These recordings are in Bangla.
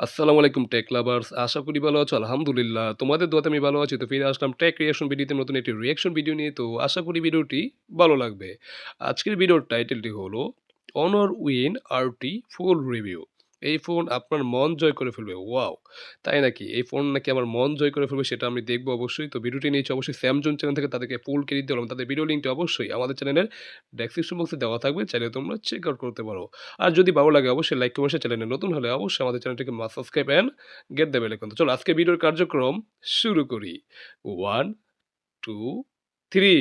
আসসালামু আলাইকুম টেক লাভার্স আশা করি ভালো আছো, আলহামদুলিল্লাহ। তোমাদের দোয়াতে আমি ভালো আছি, তো ফিরে আসলাম টেক রিয়াকশন ভিডিওতে নতুন একটি রিয়াকশন ভিডিও নিয়ে। তো আশা করি ভিডিওটি ভালো লাগবে। আজকের ভিডিওর টাইটেলটি হলো Honor win RT full review এই ফোন আপনার মন জয় করে ফেলবে ওয়াও তাই নাকি? এই ফোন নাকি আমার মন জয় করে ফেলবে সেটা আমি দেখব অবশ্যই। তো ভিডিওটি নিয়েছি অবশ্যই স্যামসং চ্যানেল থেকে তাদেরকে ফুল ক্রেডিট দিলাম তাদের ভিডিও লিঙ্কটি অবশ্যই আমাদের চ্যানেলের ডেসক্রিপশন বক্সে দেওয়া থাকবে চাইলে তোমরা চেক আউট করতে পারো। আর যদি ভালো লাগে অবশ্যই লাইক কমেন্ট চ্যানেলে নতুন হলে অবশ্যই আমাদের চ্যানেলটিকে সাবস্ক্রাইব অ্যান্ড গেট দেবে লেখুন তো চলো আজকে ভিডিওর কার্যক্রম শুরু করি। ওয়ান টু থ্রি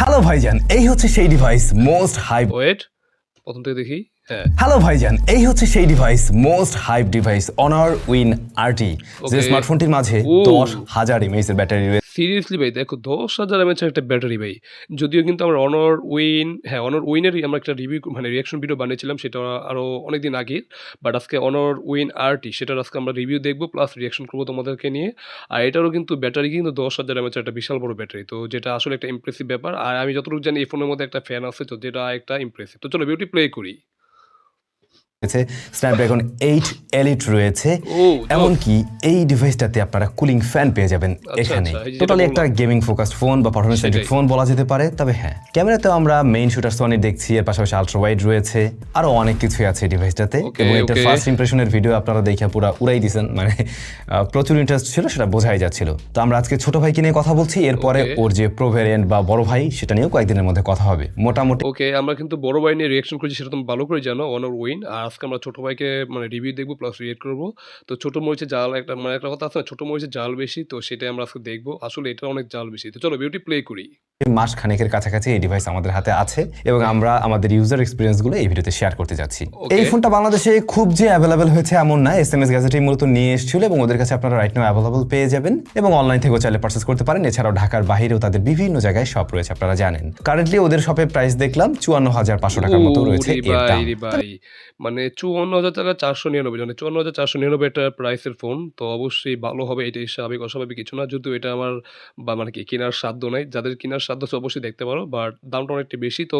হ্যালো ভাইজান এই হচ্ছে সেই ডিভাইস মোস্ট হাইপ ওয়েট প্রথম থেকে দেখি। হ্যাঁ। হ্যালো ভাইজান। এই হচ্ছে সেই device most hype device Honor win RT যে স্মার্টফোনটির মাঝে দশ হাজার এমএএস এর ব্যাটারি রয়েছে। সিরিয়াসলি ভাই, দেখো দশ হাজার এমএচের একটা ব্যাটারি ভাই। যদিও কিন্তু আমরা অনর উইন হ্যাঁ অনর উইনেরই আমরা একটা রিভিউ মানে রিয়াকশন ভিডিও বানিয়েছিলাম, সেটা আরও অনেক দিন আগে। বাট আজকে অনর উইন আরটি সেটার আজকে আমরা রিভিউ দেখব প্লাস রিয়াকশন করব তোমাদেরকে নিয়ে। আর এটারও কিন্তু ব্যাটারি কিন্তু দশ হাজার এমএচের একটা বিশাল বড় ব্যাটারি তো যেটা আসলে একটা ইমপ্রেসিভ ব্যাপার। আর আমি যতটুকু জানি এই ফোনের মধ্যে একটা ফ্যান আছে, তো যেটা একটা ইমপ্রেসিভ তো চলো ভিডিওটি প্লে করি। স্ন্যাপড্রাগন এইট এলিট রয়েছে। এমনকি এই ডিভাইসটাতে আপনারা কুলিং ফ্যান পেয়ে যাবেন এখানে। আচ্ছা, যে যেটা টোটালি একটা গেমিং ফোকাসড ফোন বা পারফরমেন্স সেন্ট্রিক ফোন বলা যেতে পারে। তবে হ্যাঁ ক্যামেরাতেও আমরা মেইন শুটার সোনি দেখছি এর পাশাপাশি আলট্রা ওয়াইড রয়েছে। আরও অনেক কিছুই আছে এই ডিভাইসটাতে এবং okay. ফার্স্ট ইমপ্রেশনের ভিডিও আপনারা দেখে পুরো উড়াই দিয়েছেন মানে প্রচুর ইন্টারেস্ট ছিল সেটা বোঝাই যাচ্ছিল। তো আমরা আজকে ছোট ভাইকে নিয়ে কথা বলছি। এরপরে ওর যে প্রো ভ্যারিয়েন্ট বা বড় ভাই সেটা নিয়েও কয়েকদিনের মধ্যে কথা হবে। মোটামুটি ওকে আমরা কিন্তু বড় ভাই নিয়ে রিয়াকশন করেছি সেটা তুমি ভালো করে জানো অনর উইন আর আজকে আমরা ছোট ভাইকে মানে রিভিউ দেখব প্লাস রিয়েক্ট করব। তো ছোট মরিচের জাল একটা মানে একটা কথা আছে না ছোট মরিচের জাল বেশি তো সেটাই আমরা আজকে দেখব। আসলে এটা অনেক জাল বেশি। তো চলো বিউটি প্লে করি। মাস খানেকের কাছাকাছি এই ডিভাইস আমাদের হাতে আছে এবং আমরা আমাদের ইউজার এক্সপিরিয়েন্সগুলো এই ভিডিওতে শেয়ার করতে যাচ্ছি। এই ফোনটা বাংলাদেশে খুব যে অ্যাভেলেবেল হয়েছে এমন না এস এম এস গ্যাজেটই মূলত নিয়ে এসেছিল এবং ওদের কাছে আপনারা রাইট নাও অ্যাভেলেবল পেয়ে যাবেন এবং অনলাইন থেকেও চাইলে পার্চেস করতে পারেন। এছাড়াও ঢাকার বাইরেও তাদের বিভিন্ন জায়গায় শপ রয়েছে আপনারা জানেন। কারেন্টলি ওদের শপে প্রাইস দেখলাম চুয়ান্ন হাজার পাঁচশো টাকার মতো রয়েছে ওরে মানে চুয়ান্ন হাজার টাকা চারশো নিরানব্বই মানে চুয়ান্ন হাজার চারশো নিরানব্বই একটা প্রাইসের ফোন তো অবশ্যই ভালো হবে, এটা স্বাভাবিক অস্বাভাবিক কিছু না যদিও এটা আমার, বা মানে কি, কেনার সাধ্য নাই, যাদের কেনার সাধ্য আছে অবশ্যই দেখতে পারো বাট দামটা অনেকটা বেশি, তো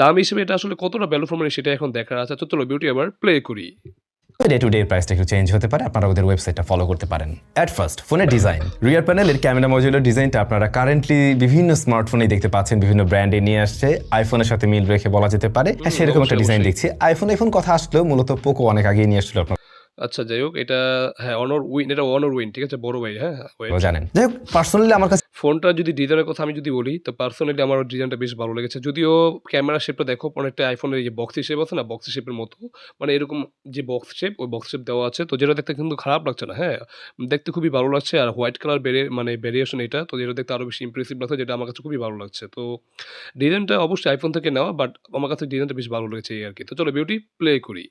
দাম হিসেবে এটা আসলে কতটা ভ্যালু ফর মানে সেটা এখন দেখার আছে, তো চলো বিউটি আবার প্লে করি। ডে টু ডে প্রাইসটা একটু চেঞ্জ হতে পারে আপনারা ওদের ওয়েবসাইটটা ফলো করতে পারেন। অ্যাট ফার্স্ট ফোনের ডিজাইন রিয়ার প্যানেলের ক্যামেরা মজুলের ডিজাইনটা আপনারা কারেন্টলি বিভিন্ন স্মার্টফোনে দেখতে পাচ্ছেন বিভিন্ন ব্র্যান্ডে নিয়ে আসছে। আইফোনের সাথে মিল রেখে বলা যেতে পারে। হ্যাঁ সেরকম একটা ডিজাইন দেখছি। আইফোন আইফোন কথা আসলেও মূলত পোকো অনেক আগে নিয়ে আসছিল আপনারা আচ্ছা যাই হোক এটা হ্যাঁ অনর উইন এটা অনর উইন ঠিক আছে? বড় ভাই হ্যাঁ। জানেন। যাই হোক পার্সোনালি আমার কাছে ফোনটা যদি ডিজাইনের কথা আমি যদি বলি তো পার্সোনালি আমার ডিজাইনটা বেশ ভালো লেগেছে। যদিও ক্যামেরা শেপটা দেখো অনেকটা আইফোনের যে বক্স শেপ আছে না বক্সি শেপের মতো মানে এরকম যে বক্স শেপ ওই বক্স শেপ দেওয়া আছে তো যেটা দেখতে কিন্তু খারাপ লাগছে না হ্যাঁ? দেখতে খুবই ভালো লাগছে আর হোয়াইট কালার বেরিয়ে মানে ভেরিয়েশন এটা তো যেটা দেখতে আরও বেশি ইমপ্রেসিভ লাগছে যেটা আমার কাছে খুবই ভালো লাগছে। তো ডিজাইনটা অবশ্যই আইফোন থেকে নেওয়া বাট আমার কাছে ডিজাইনটা বেশ ভালো লেগেছে এই আর কি। তো চলো বিউটি প্লে করি।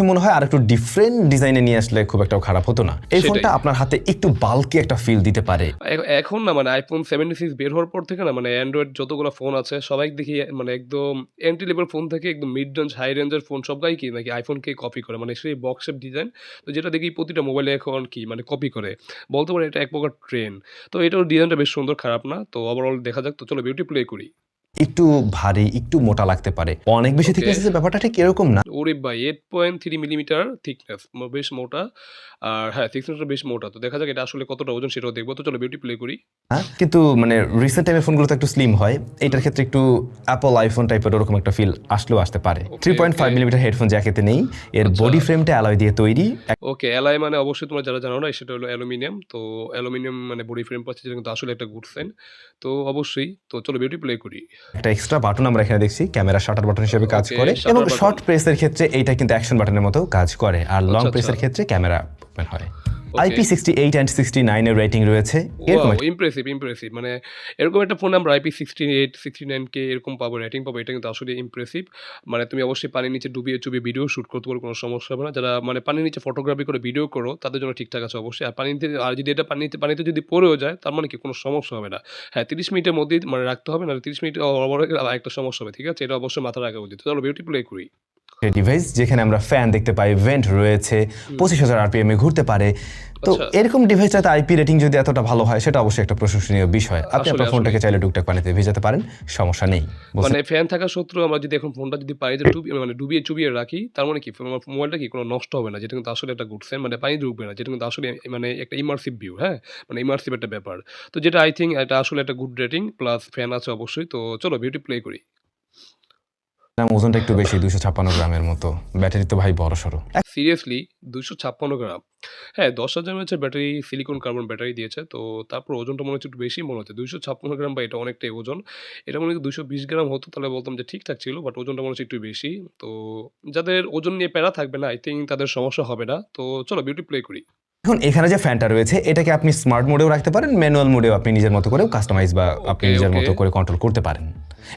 মনে হয় আর একটু ডিফারেন্ট ডিজাইনে নিয়ে আসলে খুব একটা খারাপ হতো না। এই। ফোনটা আপনার হাতে একটু বাল্কি একটা ফিল দিতে পারে। এখন না মানে আইফোন সেভেন্টি সিক্স বের হওয়ার পর থেকে না মানে অ্যান্ড্রয়েড যতগুলো ফোন আছে সবাই দেখি মানে একদম এন্ট্রি লেভেল ফোন থেকে একদম মিড রেঞ্জ হাই রেঞ্জের ফোন সবাই কি নাকি আইফোনকে কপি করে মানে সেই বক্স শেপ ডিজাইন তো যেটা দেখি প্রতিটা মোবাইলে এখন কি মানে কপি করে। বলতে পারে এটা এক প্রকার ট্রেন তো এটার ডিজাইনটা বেশ সুন্দর খারাপ না তো ওভারঅল দেখা যাক তো চলো বিউটি প্লে করি। একটু ভারী একটু মোটা লাগতে পারে। অনেক বেশি. থিকনেস আছে ব্যাপারটা ঠিক এরকম না। ওরে ভাই eight point three millimetre thickness বেশ মোটা। আর হ্যাঁ থিকনেসটা বেশ মোটা। তো দেখা যাক এটা আসলে কতটা ওজন সেটাও দেখব। তো চলো বিউটি প্লে করি। হ্যাঁ কিন্তু মানে রিসেন্ট টাইমের ফোনগুলো তো একটু স্লিম হয়। এটার ক্ষেত্রে একটু অ্যাপল আইফোন টাইপের ওরকম একটা ফিল আসলেও আসতে পারে। Three point five. Millimetre headphone জ্যাকেতে নেই। এর। বডি ফ্রেমটা অ্যালয় দিয়ে তৈরি। ওকে অ্যালয় মানে অবশ্যই তোমরা যারা জানো না সেটা হলো অ্যালুমিনিয়াম তো অ্যালুমিনিয়াম মানে বডি ফ্রেম পাচ্ছে যেটা কিন্তু আসলে একটা গুড সাইন তো অবশ্যই তো চলো বিউটি প্লে করি। একটা এক্সট্রা বাটন আমরা এখানে দেখছি ক্যামেরা শাটার বাটন হিসেবে কাজ করে এবং. শর্ট প্রেসের ক্ষেত্রে এইটা কিন্তু অ্যাকশন বাটনের মতো কাজ করে আর লং আচ্ছা, প্রেসের আচ্ছা। ক্ষেত্রে ক্যামেরা ওপেন হয় IP sixty eight and sixty নাইনের রেটিং রয়েছে। এরকম ইমপ্রেসিভ ইমপ্রেসিভ মানে এরকম একটা ফোন আমরা IP sixty eight sixty nine কে এরকম পাবো রেটিং পাবো এটা কিন্তু আসলে ইমপ্রেসিভ মানে তুমি অবশ্যই পানির নিচে ডুবিয়ে চুবিয়ে ভিডিও শুট করতে পারো কোনো সমস্যা হবে না। যারা মানে পানির নিচে ফটোগ্রাফি করে ভিডিও করো তাদের জন্য ঠিকঠাক আছে অবশ্যই। আর পানিতে আর যদি এটা পানিতে পানিতে যদি পড়েও যায় তার মানে কি কোনো সমস্যা হবে না। হ্যাঁ তিরিশ মিনিটের মধ্যেই মানে রাখতে হবে না তিরিশ মিনিট একটা সমস্যা হবে ঠিক আছে? এটা অবশ্যই মাথা রাখা উচিত। চলো বিউটি প্লে করি। ডিভাইস যেখানে আমরা ফ্যান দেখতে পাই ভেন্ট রয়েছে পঁচিশ হাজার আরপিএম এ ঘুরতে পারে। তো আচ্ছা। এরকম ডিভাইসটাতে আইপি রেটিং যদি এতটা ভালো হয় সেটা অবশ্যই একটা প্রশংসনীয় বিষয়। আপনি আপনার ফোনটাকে চাইলে টুকটাক পানিতে ভেজাতে পারেন সমস্যা নেই। মানে ফ্যান থাকা সত্ত্বেও আমরা যদি এখন ফোনটা যদি পানিতে ডুবিয়ে মানে ডুবিয়ে চুবিয়ে রাখি তার মানে কি? আমার মোবাইলটা কি কোনো নষ্ট হবে না? যেটা কিন্তু আসলে একটা গুড সাইন মানে পানি ঢুকবে না যেটা কিন্তু আসলে মানে একটা ইমার্সিভ ভিউ হ্যাঁ? মানে ইমার্সিভ একটা ব্যাপার। তো যেটা আই থিঙ্ক এটা আসলে একটা গুড রেটিং প্লাস ফ্যান আছে অবশ্যই। তো চলো বিউটি প্লে করি। দাম ওজনটা একটু বেশি দুশো ছাপ্পান্ন গ্রামের মতো। ব্যাটারি তো ভাই বড় সড়ো। সিরিয়াসলি দুশো ছাপ্পান্ন গ্রাম। হ্যাঁ দশ হাজার হচ্ছে ব্যাটারি সিলিকন কার্বন ব্যাটারি দিয়েছে তো তারপর ওজনটা মনে হচ্ছে একটু বেশি মনে হচ্ছে দুশো ছাপ্পান্ন গ্রাম বা এটা অনেকটাই ওজন। এটা মনে হচ্ছে দুশো বিশ গ্রাম হতো তাহলে বলতাম যে ঠিকঠাক ছিল বাট ওজনটা মনে হচ্ছে একটু বেশি। তো যাদের ওজন নিয়ে প্যারা থাকবে না আই থিঙ্ক তাদের সমস্যা হবে না। তো চলো বিউটি প্লে করি। এখন এখানে যে ফ্যানটা রয়েছে এটাকে আপনি স্মার্ট মোডেও রাখতে পারেন ম্যানুয়াল মোডেও আপনি নিজের মতো করেও কাস্টমাইজ বা আপনি নিজের মতো করে কন্ট্রোল করতে পারেন।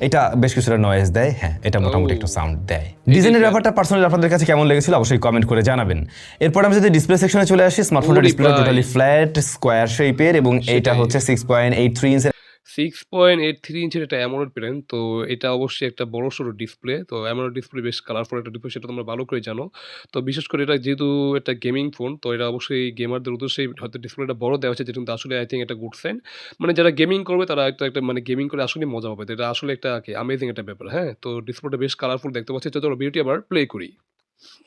এটা বেশ কিছুটা নয়েজ দেয় হ্যাঁ এটা মোটামুটি. একটু সাউন্ড দেয় ডিজাইনের ব্যাপারটা পার্সোনালি আপনাদের কাছে কেমন লেগেছিল অবশ্যই কমেন্ট করে জানাবেন এরপর আমি যদি ডিসপ্লে সেকশনে চলে আসি স্মার্টফোনের ওরে ডিসপ্লে। টোটালি ফ্ল্যাট স্কোয়ার শেপের এবং এটা হচ্ছে সিক্স পয়েন্ট এইট থ্রি ইঞ্চের সিক্স পয়েন্ট এইট থ্রি ইঞ্চের একটা অ্যামোলেড পেলেন তো এটা অবশ্যই একটা বড় সড়ো ডিসপ্লে তো অ্যামোলেড ডিসপ্লে বেশ কালারফুল একটা ডিসপ্লে সেটা তোমরা ভালো করে জানো। তো বিশেষ করে এটা যেহেতু একটা গেমিং ফোন তো এটা অবশ্যই গেমারদের উদ্দেশ্যেই হয়তো ডিসপ্লেটা বড় দেওয়া হচ্ছে যেটা আসলে আই থিঙ্ক একটা গুড সাইন মানে যারা গেমিং করবে, তারা একটা একটা মানে গেমিং করে আসলে মজা পাবে। তো এটা আসলে একটা আমেজিং একটা ব্যাপার হ্যাঁ? তো ডিসপ্লেটা বেশ কালারফুল দেখতে পাচ্ছি। তো বিউটি আবার প্লে করি।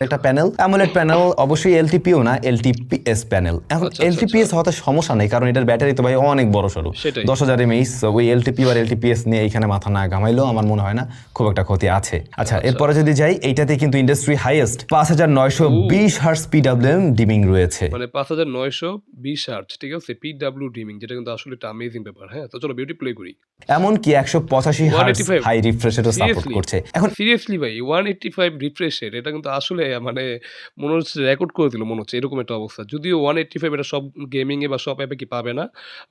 একটা প্যানেল অ্যামোলেড প্যানেল অবশ্যই এলটিপিও না এলটিপিএস প্যানেল এখন আচ্ছা, আচ্ছা, এলটিপিএস হওয়াতে সমস্যা নেই কারণ এটার ব্যাটারি তো ভাই অনেক বড় সেটাই। দশ হাজার এমএইচ ওই এলটিপি আর এলটিপিএস নিয়ে এখানে মাথা না ঘামাইলেও আমার মনে হয় না খুব একটা ক্ষতি আছে। আচ্ছা এরপরে যদি যাই এইটাতে কিন্তু ইন্ডাস্ট্রি হাইয়েস্ট পাঁচ হাজার নয়শো বিশ হার্স পিডাব্লিউএম ডিমিং রয়েছে। মানে পাঁচ হাজার নয়শো বিশ আর্চ ঠিক আছে? পি ডাব্লিউ ডিমিং যেটা কিন্তু আসলে একটা আমেজিং ব্যাপার হ্যাঁ? তো চলো বিউটি প্লে করি। এমনকি একশো পঁচাশি হার্স 185 হাই রিফ্রেশারও সাপোর্ট করছে। এখন সিরিয়াসলি ভাই ওয়ান এইট্টি ফাইভ রিফ্রেশের এটা কিন্তু আসলে মানে মনে হচ্ছে রেকর্ড করে দিল, মনে হচ্ছে এরকম একটা অবস্থা। যদিও ওয়ান এইট্টি ফাইভ এটা সব গেমিংয়ে বা সব অ্যাপে কি পাবে না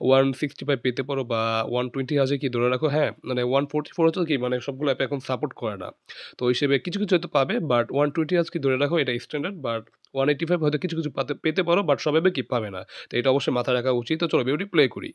ওয়ান সিক্সটি ফাইভ পেতে পারো বা ওয়ান টোয়েন্টি হাজে কি ধরে রাখো হ্যাঁ মানে ওয়ান ফোর্টি ফোর হচ্ছে কি মানে সবগুলো অ্যাপে এখন সাপোর্ট করে না। তো ওই হিসেবে কিছু কিছু হয়তো পাবে বাট ওয়ান টোয়েন্টি হাজ কি ধরে রাখো, এটা standard but one eighty five হয়তো কিছু কিছু পাতে, পেতে পারো বাট সব অ্যাপে কি পাবে না। তো এটা অবশ্যই মাথায় রাখা উচিত। তো চলো বিউটি প্লে করি।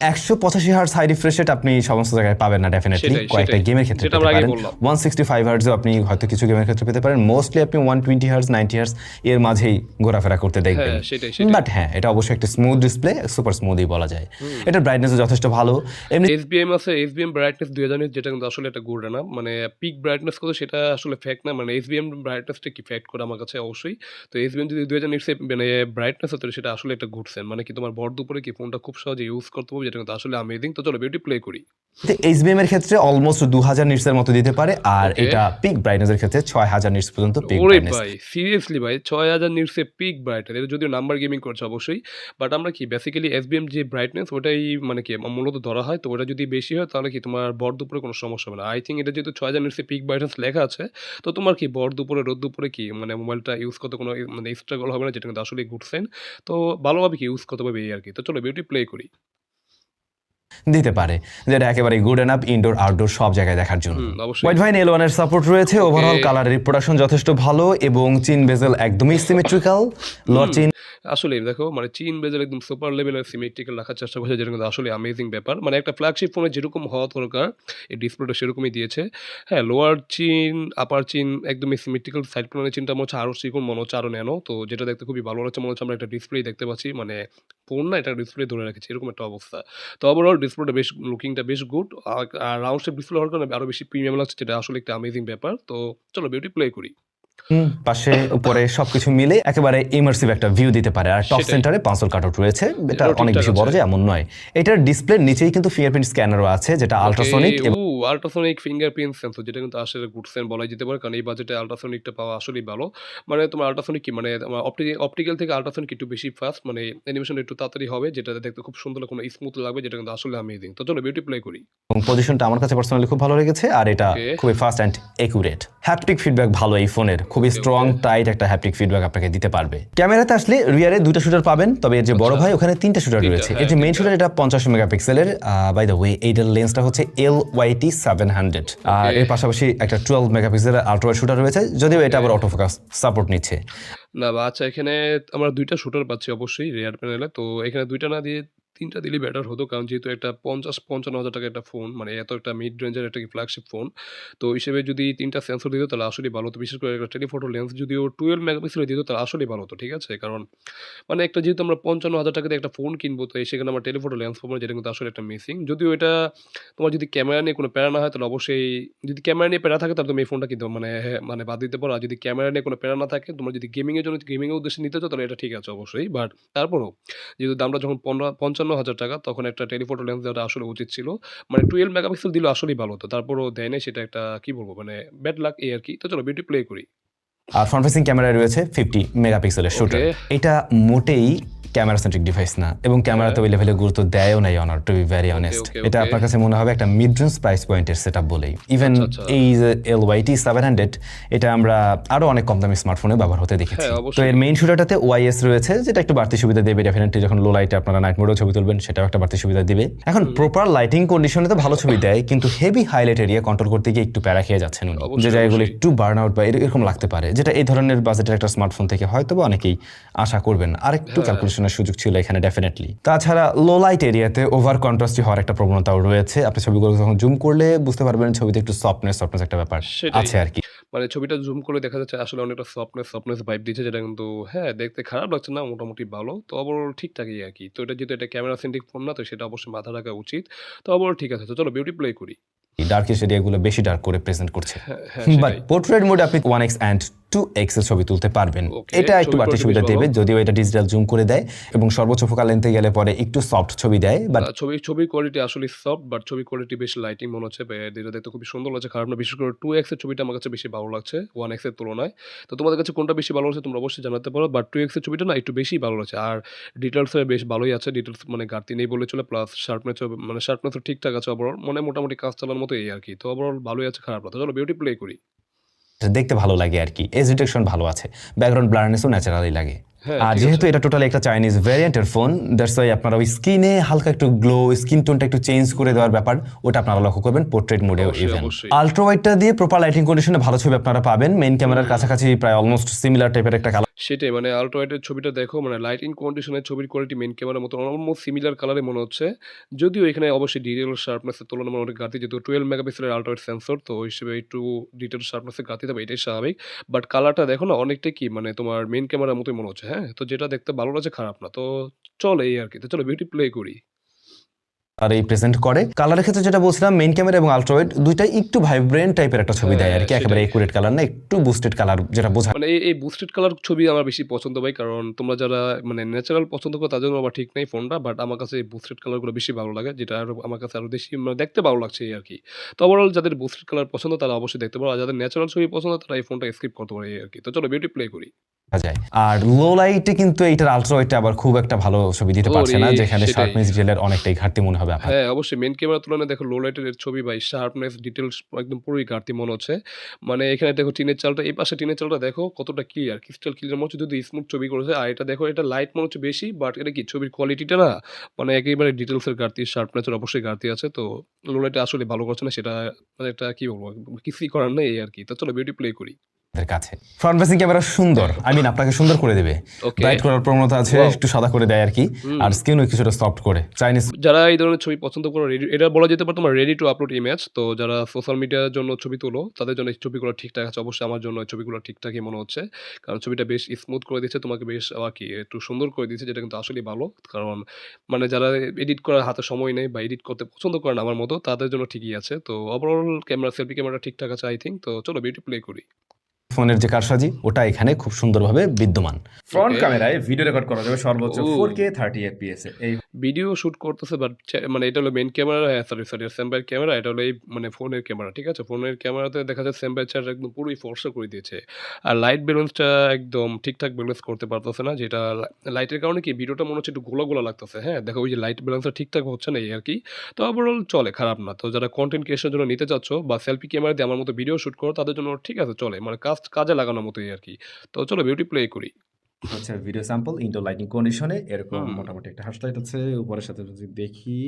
একশো পঁচাশি হার্স হাই রিফ্রেশ রেট আপনি সমস্ত জায়গায় পাবেন না ডেফিনেটলি কয়েকটা গেমের ক্ষেত্রে পেতে পারেন। ওয়ান সিক্সটি ফাইভ হার্সও আপনি হয়তো কিছু গেমের ক্ষেত্রে পেতে পারেন। মোস্টলি আপনি one twenty hertz ninety hertz এর মাঝেই ঘোরাফেরা করতে দেখবেন। হ্যাঁ, সেটাই। বাট হ্যাঁ এটা অবশ্যই একটা স্মুথ ডিসপ্লে সুপার স্মুথই বলা যায়। এটার ব্রাইটনেসও যথেষ্ট ভালো। এমনি এসবিএম আছে এসবিএম ব্রাইটনেস দুই হাজার যেটা কিন্তু আসলে একটা গুড না মানে পিক ব্রাইটনেস কত সেটা আসলে ফ্যাক্ট না। মানে এসবিএম ব্রাইটনেসটা কি ফ্যাক্ট করে আমার কাছে? অবশ্যই। তো এসবিএম যদি দুই হাজার নিটসে মানে ব্রাইটনেস হতো সেটা আসলে একটা গুড সেন মানে কি তোমার ভর দুপুরে কি ফোনটা খুব সহজে ইউজ করতে পারবে? যেটা কিন্তু আসলে আমেজিং তো চলো বিউটি প্লে করি। এইচবিএম এর ক্ষেত্রে অলমোস্ট দু হাজার নিটসের মতো দিতে পারে আর এটা পিক ব্রাইটনেসের ক্ষেত্রে ছয় হাজার নিটস পর্যন্ত পিক ওরে ভাই সিরিয়াসলি ভাই ছয় হাজার নিটসে পিক ব্রাইটনেস এটা যদিও নাম্বার গেমিং করছে অবশ্যই বাট আমরা কি বেসিক্যালি এসবিএম যে ব্রাইটনেস ওটাই মানে কি মূলত ধরা হয় তো ওটা যদি বেশি হয় তাহলে কি তোমার বর দুপুরে কোনো সমস্যা হবে না। আই থিঙ্ক এটা যেহেতু ছয় হাজার নিটসে পিক ব্রাইটনেস লেখা আছে তো তোমার কি বর দুপুরে রোদ দুপুরে কি মানে মোবাইলটা ইউজ করতে কোনো মানে স্ট্রাগল হবে না যেটা কিন্তু আসলে গুড সাইন তো ভালোভাবে কি ইউজ করতে পারবে এই আর কি। তো চলো বিউটি প্লে করি। দিতে পারে। যেটা একেবারে গুড এনাফ ইনডোর আউটডোর সব জায়গায় দেখার জন্য। হোয়াইট ভাইন এল ওয়ানের সাপোর্ট রয়েছে। ওভারঅল কালার রিপ্রোডাকশন যথেষ্ট ভালো এবং চিন বেজেল একদমই সিমেট্রিক্যাল লোয়ার চিন আসলে দেখো মানে চীন বেজের একদম সুপার লেভেলের সিমেট্রিক্যাল রাখার চেষ্টা করছে, যেটা কিন্তু আসলে অ্যামেজিং ব্যাপার। মানে একটা ফ্ল্যাগশিপ ফোনে যেরকম হওয়া দরকার, এই ডিসপ্লেটা সেরকমই দিয়েছে। হ্যাঁ লোয়ার চিন আপার চিন একদমই সিমেট্রিক্যাল সাইড প্ল্যানের চিনটা মনে হচ্ছে আরও চিকন মনে হচ্ছে আরও ন্যানো। তো যেটা দেখতে খুবই ভালো লাগছে, মনে হচ্ছে আমরা একটা ডিসপ্লে দেখতে পাচ্ছি। মানে ফোন না, এটা ডিসপ্লে ধরে রেখেছি, এরকম একটা অবস্থা। তো ওভারঅল ডিসপ্লেটা বেশ লুকিংটা বেশ গুড আর রাউন্ড শেপ ডিসপ্লে হওয়ার কারণে আরও বেশি প্রিমিয়াম লাগছে, যেটা আসলে একটা অ্যামেজিং ব্যাপার। তো চলো বিউটি প্লে করি। পাশে উপরে সবকিছু মিলে একেবারে ইমার্সিভ একটা ভিউ দিতে পারে। আর টপ সেন্টারে পাঁচল কাটআউট রয়েছে এটা অনেক বেশি বড় আছে। যে এমন নয়। এটার ডিসপ্লের নিচেই কিন্তু ফিঙ্গারপ্রিন্ট স্ক্যানারও আছে যেটা আল্ট্রাসনিক আল্ট্রাসনিক ফিঙ্গারপ্রিন্ট সেন্সর যেটা কিন্তু আসলে গুড সেন বলাই যেতে পারে কারণ এই বাজেটে আল্ট্রাসনিকটা পাওয়া আসলেই ভালো। মানে তোমার আল্ট্রাসনিক কি? মানে অপটিক্যাল থেকে আল্ট্রাসনিক একটু বেশি ফাস্ট মানে অ্যানিমেশন একটু তাড়াতাড়ি হবে যেটা দেখতে খুব সুন্দর কোনো স্মুথ লাগবে যেটা কিন্তু আসলে আমেজিং তো চলো বিউটি প্লে করি। এবং পজিশনটা আমার কাছে পার্সোনালি খুব ভালো লেগেছে আর এটা. খুবই fast and accurate haptic feedback ভালো এই ফোনের খুবই স্ট্রং টাইট একটা হ্যাপটিক ফিডব্যাক আপনাকে দিতে পারবে। ক্যামেরাতে আসলে রিয়ারে দুটো শুটার পাবেন তবে এর যে বড় আচ্ছা। ভাই ওখানে তিনটা শুটার রয়েছে। হ্যাঁ, এর যে মেইন শুটার এটা পঞ্চাশ মেগাপিক্সেলের বাই দ্য ওয়ে এইটার লেন্সটা হচ্ছে এল ওয়াইটি সেভেন হান্ড্রেড আর এর পাশাপাশি একটা টুয়েলভ মেগাপিক্সেলের আল্ট্রা শুটার রয়েছে যদিও এটা আবার অটোফোকাস সাপোর্ট নিচ্ছে। না বা আচ্ছা এখানে আমরা দুইটা শুটার পাচ্ছি অবশ্যই রেয়ার প্যানেলে তো এখানে দুইটা না দিয়ে তিনটা দিলেই বেটার হতো। কারণ যেহেতু একটা পঞ্চাশ পঞ্চান্ন হাজার টাকা একটা ফোন মানে এত একটা মিড রেঞ্জের একটা ফ্ল্যাগশিপ ফোন তো হিসেবে যদি তিনটা সেন্সর দিত তাহলে আসলেই ভালো হতো। বিশেষ করে একটা টেলিফোটো লেন্স যদিও টুয়েলভ মেগাপিক্সেল দিত তাহলে আসলেই ভালো হতো ঠিক আছে? কারণ মানে একটা যেহেতু আমরা পঞ্চান্ন হাজার টাকা দিয়ে একটা ফোন কিনবো তো সেখানে আমার টেলিফোটো লেন্স পাবো না, যেটা কিন্তু আসলে একটা মিসিং যদিও এটা তোমার যদি ক্যামেরা নিয়ে কোনো প্যারা না হয় তাহলে অবশ্যই যদি ক্যামেরা নিয়ে প্যারা থাকে তাহলে তুমি এই ফোনটা কিনতে মানে হ্যাঁ, মানে বাদ দিতে পারো। আর যদি ক্যামেরা নিয়ে কোনো প্যারা না থাকে তোমার যদি গেমিংয়ের জন্য গেমিংয়ের উদ্দেশ্যে নিতে চাও তাহলে এটা ঠিক আছে অবশ্যই। বাট তারপরও যেহেতু দামটা যখন পনেরো পঞ্চান্ন হাজার টাকা, তখন একটা টেলিফোটো লেন্স দেওয়াটা আসলে উচিত ছিল। মানে টুয়েলভ মেগাপিক্সেল দিলে আসলেই ভালো হতো, তারপরও দেয় সেটা একটা, কি বলব মানে ব্যাড লাক এই আর কি। তো চলো বিউটি প্লে করি। আর ফ্রন্ট ফেসিং ক্যামেরায় রয়েছে ফিফটি মেগাপিক্সেলের শুটার এটা মোটেই ক্যামেরা সেন্ট্রিক ডিভাইস না এবং ক্যামেরাতে ওই লেভেলে গুরুত্ব দেয়ও নাই Honor to be very honest এটা আপনার কাছে মনে হবে একটা মিড রেঞ্জ প্রাইস পয়েন্টের সেট বলেই। ইভেন আচ্ছা, আচ্ছা। এই এল ওয়াইটি সেভেন হান্ড্রেড এটা আমরা আরও অনেক কম দামি স্মার্টফোনে ব্যবহার হতে দেখেছি। হ্যাঁ, তো। এর মেইন শুটারটাতে ওয়াইএস রয়েছে যেটা একটু বাড়তি সুবিধা দেবে। ডেফিনেটলি যখন লো লাইটে আপনারা নাইট মোডেও ছবি তুলবেন সেটাও একটা বাড়তি সুবিধা দিবে। এখন প্রপার লাইটিং কন্ডিশনে তো ভালো ছবি দেয় কিন্তু হেভি হাইলাইট এরিয়া কন্ট্রোল করতে গিয়ে একটু প্যারা খেয়ে যাচ্ছেন উনি। যে জায়গাগুলো একটু বার্ন আউট বা এরকম লাগতে পারে। যেটা এই ধরনের বাজেটের একটা স্মার্টফোন থেকে হয়তো বা অনেকেই আশা করবেন। আর একটু হ্যাঁ। ক্যালকুলেশনের সুযোগ ছিল এখানে ডেফিনেটলি তাছাড়া লো লাইট এরিয়াতে ওভার কন্ট্রাস্টি হওয়ার একটা প্রবণতাও রয়েছে। আপনি ছবিগুলো যখন জুম করলে বুঝতে পারবেন ছবিতে একটু সফটনেস সফটনেস একটা ব্যাপার। আছে আর কি। মানে ছবিটা জুম করে দেখা যাচ্ছে আসলে অনেকটা সফটনেস সফটনেস ভাইব দিচ্ছে যেটা কিন্তু হ্যাঁ দেখতে খারাপ লাগছে না মোটামুটি ভালো। তো ওভারঅল ঠিকঠাকই আর কি। তো এটা যেহেতু এটা ক্যামেরা সেন্ট্রিক ফোন না তো সেটা অবশ্যই মাথা রাখা উচিত। তো ওভারঅল ঠিক আছে। তো চলো বিউটি প্লে করি। ডার্কেস্ট এরিয়াগুলো বেশি ডার্ক করে প্রেজেন্ট করছে। বাট পোর্ট্রেট মোডে আপনি ওয়ান এক্স অ্যান্ড টু এক্সের ছবি তুলতে পারবেন। এটা একটু বাড়তি সুবিধা দেবে যদিও এটা ডিজিটাল জুম করে দেয় এবং সর্বোচ্চ ফোকাল লেন্থে গেলে পরে একটু সফট ছবি দেয় বাট আহ, ছবি কোয়ালিটি আসলে সফট বাট ছবির কোয়ালিটি বেশ লাইটিং মনে হচ্ছে যেটা দেখতে খুবই সুন্দর লাগছে খারাপ না বিশেষ করে টু এক্সের ছবিটা আমার কাছে বেশি ভালো লাগছে ওয়ান এক্সের তুলনায়। তো তোমাদের কাছে কোনটা বেশি ভালো লাগছে তোমরা অবশ্যই জানাতে পারো বাট টু এক্সের ছবিটা না একটু বেশি ভালো লাগছে আর ডিটেলস বেশ ভালোই আছে ডিটেলস মানে ঘাটতি নেই বলে চলে প্লাস শার্পনেস মানে শার্পনেস ঠিকঠাক আছে ওভারঅল মানে মোটামুটি কাজ চালানোর মতো এই আর কি তো ওভারঅল ভালোই আছে খারাপ না তো চলো বিউটি প্লে করি। দেখতে ভালো লাগে আর কি এজ ডিটেকশন ভালো আছে। ব্যাকগ্রাউন্ড ব্লারনেসও ন্যাচারালি লাগে। হ্যাঁ, আর যেহেতু এটা টোটালি একটা চাইনিজ ভ্যারিয়েন্টের ফোন দ্যাটস ওয়াই আপনারা ওই স্কিনে হালকা একটু গ্লো স্কিন টোনটা একটু চেঞ্জ করে দেওয়ার ব্যাপার ওটা আপনারা লক্ষ্য করবেন পোর্ট্রেট মোডেও অবশ্যই, ইভেন আলট্রা আলট্রাওয়াইডটা দিয়ে প্রপার লাইটিং কন্ডিশনে ভালো ছবি আপনারা পাবেন। মেইন ক্যামেরার কাছাকাছি প্রায় অলমোস্ট সিমিলার টাইপের একটা কালার সেটাই মানে আলট্রাওয়াইডের ছবিটা দেখো মানে লাইটিং কন্ডিশনের ছবির কোয়ালিটি মেন ক্যামেরার মতো অলমোস্ট সিমিলার কালারে মনে হচ্ছে। যদিও এখানে অবশ্যই ডিটেল শার্পনেসের তুলনায় মনে অনেক ঘাটতি যেহেতু টুয়েলভ মেগাপিক্সেলের আলট্রাওয়াইড সেন্সর তো ওই হিসেবে একটু ডিটেল শার্পনেসের ঘাটতি তবে এটাই স্বাভাবিক। বাট কালারটা দেখো না, অনেকটাই কি মানে তোমার মেন ক্যামেরার মতোই মনে হচ্ছে হ্যাঁ? তো যেটা দেখতে ভালো লাগছে, খারাপ না। তো চলে এই আর কি, তো চলো বিউটি প্লে করি। আর এই প্রেজেন্ট করে। কালারের ক্ষেত্রে যেটা বলছিলাম মেইন ক্যামেরা এবং আলট্রাওয়াইড দুইটাই একটু ভাইব্রেন্ট টাইপের একটা ছবি দেয় আর কি হ্যাঁ, একেবারে একুরেট কালার না একটু বুস্টেড কালার যেটা বোঝা মানে এই বুস্টেড কালার ছবি আমার বেশি পছন্দ ভাই কারণ তোমরা যারা মানে ন্যাচারাল পছন্দ করো তাদের জন্য আবার ঠিক নেই ফোনটা বাট আমার কাছে এই বুস্টেড কালারগুলো বেশি ভালো লাগে যেটা আরও আমার কাছে আরও বেশি মানে দেখতে ভালো লাগছে আর কি। তো ওভারঅল যাদের বুস্টেড কালার পছন্দ তারা অবশ্যই দেখতে পারো আর যাদের ন্যাচারাল ছবি পছন্দ তারা এই ফোনটা স্কিপ করতে পারে আর কি। তো চলো বিউটি প্লে করি। যায় আর লো লাইটে কিন্তু এইটার আবার খুব একটা ভালো ছবি দিতে পারছে না যেখানে শার্পনেস ডিটেলের অনেকটাই ঘাটতি মনে হবে আপনার। হ্যাঁ অবশ্যই। মেন ক্যামেরার তুলনায় দেখো লো লাইটের ছবি ভাই শার্পনেস ডিটেলস একদম পুরোই ঘাটতি মনে হচ্ছে। মানে এখানে দেখো টিনের চালটা এই পাশে টিনের চালটা দেখো কতটা ক্লিয়ার ক্রিস্টাল ক্লিয়ার মনে হচ্ছে। যদি স্মুথ ছবি করেছে আর এটা দেখো এটা লাইট মনে হচ্ছে বেশি বাট এটা কি ছবির কোয়ালিটিটা না? মানে একেবারে ডিটেলসের ঘাটতি শার্পনেসের অবশ্যই ঘাটতি আছে। তো লো লাইটে আসলে ভালো করছে না সেটা মানে একটা কি বলব কিছুই করার নেই আর কি। তো চলো বিউটি প্লে করি। কাছে। ফ্রন্ট ফেসিং ক্যামেরা সুন্দর। আই মিন আপনাকে সুন্দর করে দেবে। ব্রাইট করার প্রবণতা আছে একটু সাদা করে দেয় আর কি। আর স্কিনও কিছুটা সফট করে। চাইনিজ যারা এই ধরনের ছবি পছন্দ করো এটা বলা যেতে পারে তোমার রেডি টু আপলোড ইমেজ তো যারা সোশ্যাল মিডিয়ার জন্য ছবি তোলো তাদের জন্য এই ছবিগুলো ঠিকঠাক আছে। অবশ্যই আমার জন্য ছবিগুলো ঠিকঠাকই মনে হচ্ছে। কারণ ছবিটা বেশ স্মুথ করে দিচ্ছে তোমাকে বেশ আবার কি একটু সুন্দর করে দিচ্ছে যেটা কিন্তু আসলেই ভালো। কারণ মানে যারা এডিট করার হাতে সময় নেই বা এডিট করতে পছন্দ করে না আমার মতো তাদের জন্য ঠিকই আছে। তো ওভারঅল ক্যামেরা সেলফি ক্যামেরা ঠিকঠাক আছে আই থিঙ্ক তো চলো বিউটি প্লে করি। ফোনের যে কারসাজি ওটা এখানে খুব সুন্দরভাবে বিদ্যমান। ফ্রন্ট ক্যামেরায় ভিডিও রেকর্ড করা যাবে সর্বোচ্চ ও। ফোর কে থার্টি এফপিএস এই ভিডিও শুট করতেছে বাট মানে এটা হলো মেন ক্যামেরা হ্যাঁ সরি সরি স্যাম্পাইয়ের ক্যামেরা এটা হলো এই মানে ফোনের ক্যামেরা ঠিক আছে? ফোনের ক্যামেরাতে দেখা যায় চার্জ একদম পুরোই ফর্সা করে দিয়েছে। আর লাইট ব্যালেন্সটা একদম ঠিকঠাক ব্যালেন্স করতে পারতেছে না যেটা লাইটের কারণে কি ভিডিওটা মনে হচ্ছে একটু গোলা গোলা লাগতেছে হ্যাঁ? দেখো ওই যে লাইট ব্যালেন্সটা ঠিকঠাক হচ্ছে না এই আর কি। তো ওভারঅল চলে খারাপ না। তো যারা কন্টেন্ট ক্রিয়েশনের জন্য নিতে চাচ্ছ বা সেলফি ক্যামেরা দিয়ে আমার মতো ভিডিও শুট করো তাদের জন্য ঠিক আছে চলে। মানে কাজ কাজে লাগানোর মতোই আর কি তো চলো বিউটি প্লে করি। আচ্ছা ভিডিও স্যাম্পল ইনডোর লাইটিং কন্ডিশনে এরকম মোটামুটি একটা হার্স লাইট আছে উপরের সাথে যদি দেখি।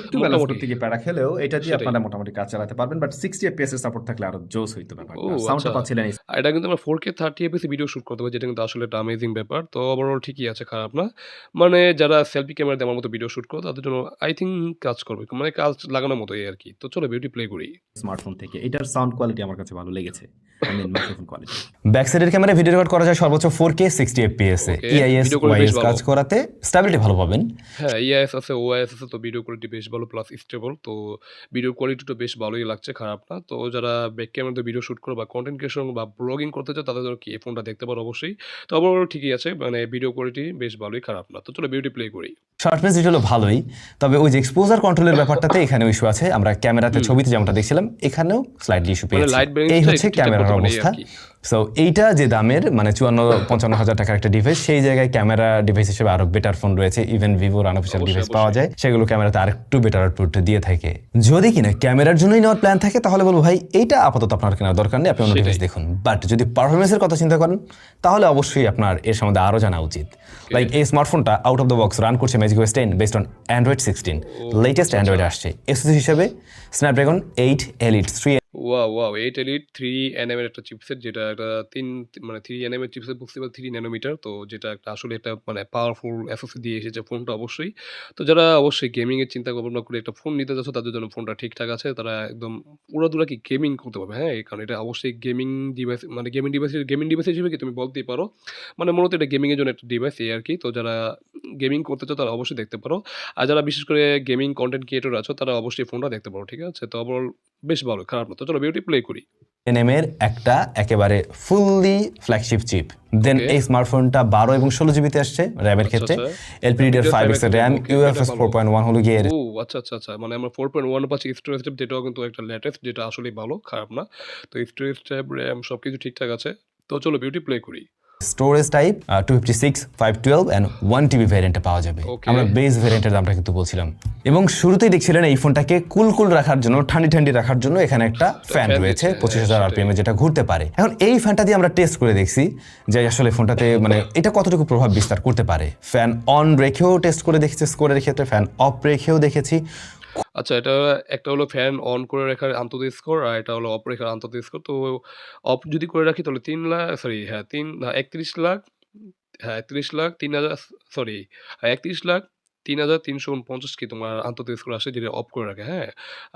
একটু মোটামুটি। প্যারা খেলেও এটা দিয়ে আপনারা মোটামুটি কাজ চালাতে পারবেন বাট সিক্সটি এফপিএস এর সাপোর্ট থাকলে আরও জোস হইতো ব্যাপারটা। সাউন্ডটা আচ্ছা। পাচ্ছিলেন এটা কিন্তু আমরা ফোর কে থার্টি এপিসে ভিডিও শ্যুট করতে পারি যেটা কিন্তু আসলে একটা আমেজিং ব্যাপার। তো ওভারঅল ঠিকই আছে খারাপ না। মানে যারা সেলফি ক্যামেরা দিয়ে আমার মতো ভিডিও শ্যুট করে তাদের জন্য আই থিঙ্ক কাজ করবে। মানে কাজ লাগানোর মতোই আর কি। তো চলো বিউটি প্লে করি। স্মার্টফোন থেকে। এটার সাউন্ড কোয়ালিটি আমার কাছে ভালো লেগেছে। I mean microphone quality back সাইডের ক্যামেরা ভিডিও রেকর্ড করা যায় সর্বোচ্চ ফোর কে সিক্সটি এফপিএস এ। ইআইএস ওয়াইএস কাজ ভালো। করাতে স্টেবিলিটি ভালো পাবেন। হ্যাঁ ইআইএস আছে ওআইএস আছে তো ভিডিও কোয়ালিটি বেশ ভালো প্লাস স্টেবল তো ভিডিও কোয়ালিটিটা বেশ ভালোই লাগছে খারাপ না। তো যারা ব্যাক ক্যামেরাতে ভিডিও শ্যুট করো বা কন্টেন্ট ক্রিয়েশন বা ব্লগিং করতে চাও তাদের জন্য কি এই ফোনটা দেখতে পারো অবশ্যই। তো ওভারঅল ঠিকই আছে মানে ভিডিও কোয়ালিটি বেশ ভালোই খারাপ না। তো চলো বিউটি প্লে করি। শার্পনেস হলো ভালোই তবে ওই যে এক্সপোজার কন্ট্রোলের ব্যাপারটাতে এখানে ইস্যু আছে। আমরা ক্যামেরাতে ছবিতে যেমনটা দেখছিলাম এখানেও স্লাইডলি ইস্যু পেয়েছি। এই হচ্ছে ক্যামেরার অবস্থা। সো এইটা যে দামের মানে চুয়ান্ন পঞ্চান্ন হাজার টাকার একটা ডিভাইস সেই জায়গায় ক্যামেরা ডিভাইস হিসেবে আরও বেটার ফোন রয়েছে। ইভেন ভিভোর আনঅফিসিয়াল ডিভাইস পাওয়া যায়। সেগুলো ক্যামেরাতে আরেকটু বেটার আউটপুট দিয়ে থাকে। যদি কিনা ক্যামেরার জন্যই নেওয়ার প্ল্যান থাকে তাহলে বলব ভাই এইটা আপাতত আপনার কেনার দরকার নেই। আপনি অন্য ডিভাইস দেখুন। বাট যদি পারফরমেন্সের কথা চিন্তা করেন তাহলে অবশ্যই আপনার এর সম্বন্ধে আরও জানা উচিত। লাইক এই স্মার্টফোনটা out of the box run করছে magic OS ten based on Android sixteen latest Android আসছে। এসওসি হিসেবে Snapdragon eight elite three wow wow eight elite three nm এর একটা চিপসেট যেটা একটা তিন মানে থ্রি এনএম এর চিপসেট বুঝতে পারি থ্রি ন্যানোমিটার তো যেটা একটা আসলে একটা মানে পাওয়ারফুল এসওসি দিয়ে এসেছে ফোনটা অবশ্যই। তো যারা অবশ্যই গেমিংয়ের চিন্তা ভাবনা করে একটা ফোন নিতে যাচ্ছে, তাদের জন্য ফোনটা ঠিকঠাক আছে, তারা একদম পুরোদুরা কি গেমিং করতে পারবে হ্যাঁ? কারণ এটা অবশ্যই গেমিং ডিভাইস মানে গেমিং ডিভাইস গেমিং ডিভাইস হিসেবে কি তুমি বলতেই পারো মানে মূলত এটা গেমিংয়ের জন্য একটা ডিভাইস এই আর কি। তো যারা গেমিং করতে চাও, তারা অবশ্যই দেখতে পারো। আর যারা বিশেষ করে গেমিং কন্টেন্ট ক্রিয়েটর আছো, তারা অবশ্যই ফোনটা দেখতে পারো, ঠিক আছে? তো ওভারঅল বেশ ভালো, খারাপ না। তো চলো বিউটি প্লে করি। এনএমের একটা একেবারে ফুললি ফ্ল্যাগশিপ চিপ দেন এই স্মার্টফোনটা বারো এবং ষোলো জিবিতে আসছে র্যামের আচ্ছা, ক্ষেত্রে। আচ্ছা। এলপিডি এর five X RAM UFS four point one হলো গিয়ে ও আচ্ছা আচ্ছা আচ্ছা। মানে আমরা ফোর পয়েন্ট ওয়ান পাচ্ছি। স্টোরেজ ট্যাব যেটাও কিন্তু একটা লেটেস্ট যেটা আসলে ভালো খারাপ না। তো স্টোরেজ ট্যাব র্যাম সব কিছু ঠিকঠাক আছে। তো চলো বিউটি প্লে করি। Storage type two fifty six five twelve and one TB ভ্যারিয়েন্টে পাওয়া যাবে. আমরা বেস ভ্যারিয়েন্টের দামটা কিন্তু বলছিলাম। এবং শুরুতেই দেখছিলেন এই ফোনটাকে কুল কুল রাখার জন্য ঠান্ডি ঠান্ডি রাখার জন্য এখানে একটা ফ্যান রয়েছে পঁচিশ হ্যাঁ, হাজার সেটাই। আরপিএম যেটা ঘুরতে পারে। এখন এই ফ্যানটা দিয়ে আমরা টেস্ট করে দেখছি যে আসলে ফোনটাতে মানে এটা কতটুকু প্রভাব বিস্তার করতে পারে। ফ্যান অন রেখেও টেস্ট করে দেখেছি স্কোরের ক্ষেত্রে ফ্যান অফ রেখেও দেখেছি। আচ্ছা এটা একটা হলো ফ্যান অন করে রাখার আন্তত স্কোর আর এটা হলো অফ রেখার আন্তত স্কোর তো অফ যদি করে রাখি তাহলে তিন লাখ সরি হ্যাঁ তিন একত্রিশ লাখ হ্যাঁ একত্রিশ লাখ, তিন হাজার সরি হ্যাঁ একত্রিশ লাখ তিন হাজার তিনশো উনপঞ্চাশ কি তোমার আন্তত স্কোর আসে যেটা অফ করে রাখে হ্যাঁ?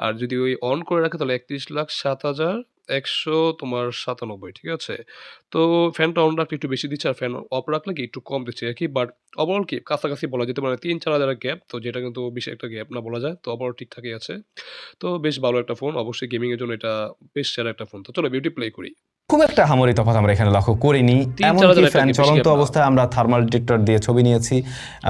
আর যদি ওই অন করে রাখে তাহলে একত্রিশ লাখ সাত হাজার একশো তোমার সাতানব্বই, ঠিক আছে? তো ফ্যানটা অন রাখলে একটু বেশি দিচ্ছে আর ফ্যান অফ রাখলে কি একটু কম দিচ্ছে আর কি বাট ওভারঅল কি কাছাকাছি বলা যেতে পারে তিন চার হাজার গ্যাপ তো যেটা কিন্তু বেশি একটা গ্যাপ না বলা যায়, তো ওভারঅল ঠিকঠাকই আছে। তো বেশ ভালো একটা ফোন অবশ্যই গেমিংয়ের জন্য এটা বেশ সেরা একটা ফোন তো চলো বিউটি প্লে করি। খুব একটা হামরি তফাৎ আমরা এখানে লক্ষ্য করিনি। এমনকি ফ্যান চলন্ত অবস্থায় আমরা থার্মাল ডিটেক্টর দিয়ে ছবি নিয়েছি